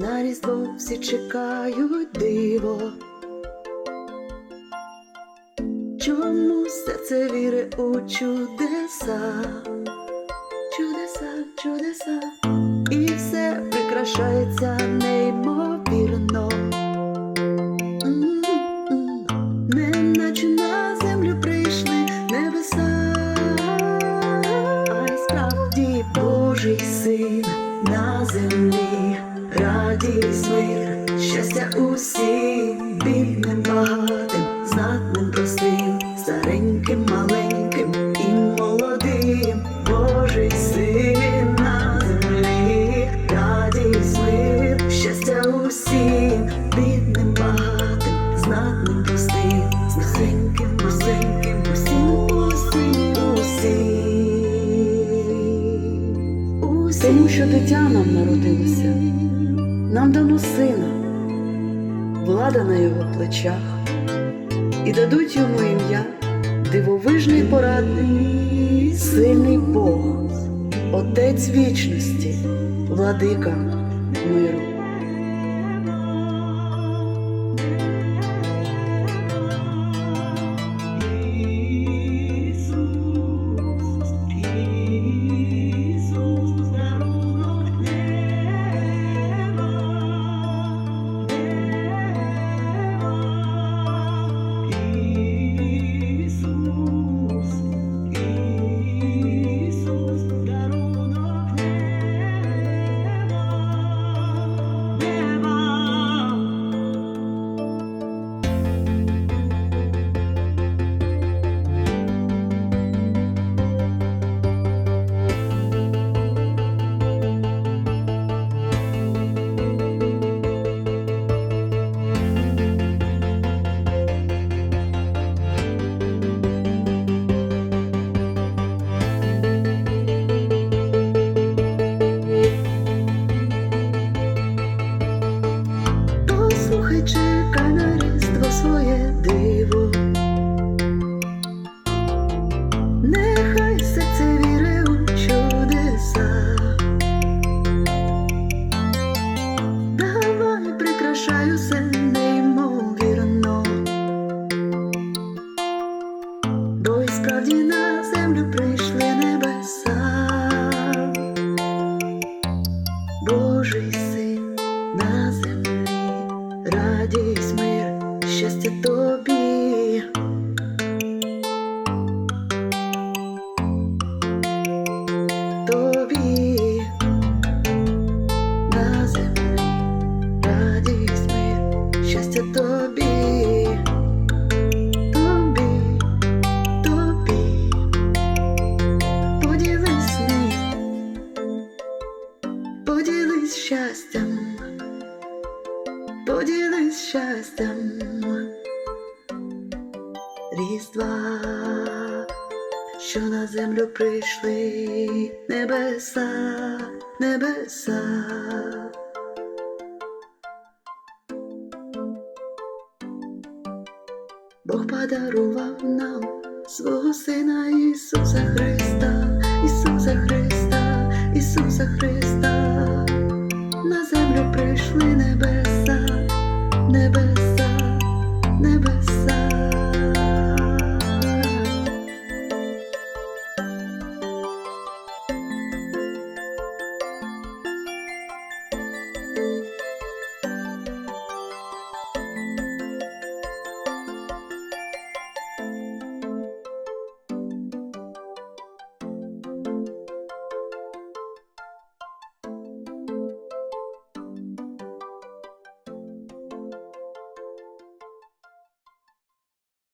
На різдво всі чекають диво. Чому серце віри у чудеса? Чудеса, чудеса, і все прикрашається неймовірно. Неначе на землю прийшли небеса, а й справді Божий син на землі, радість мир, щастя усім, бідним багатим, знатним простим, стареньким, маленьким і молодим, Божий син на землі, радість мир, щастя усім, бідним багатим, знатним простим, стареньким, маленьким, усім, усім, усім. Тому що дитя нам нам дано сина, влада на його плечах, і дадуть йому ім'я, дивовижний порадник, сильний Бог, Отець вічності, владика миру. Бо й справді на землю прийшли небеса. Божий син на землі, радість щастям, поділись щастям. Різдва, що на землю прийшли небеса, небеса. Бог подарував нам свого Сина Ісуса Христа, Ісуса Христа, Ісуса Христа, на землю прийшли небеса.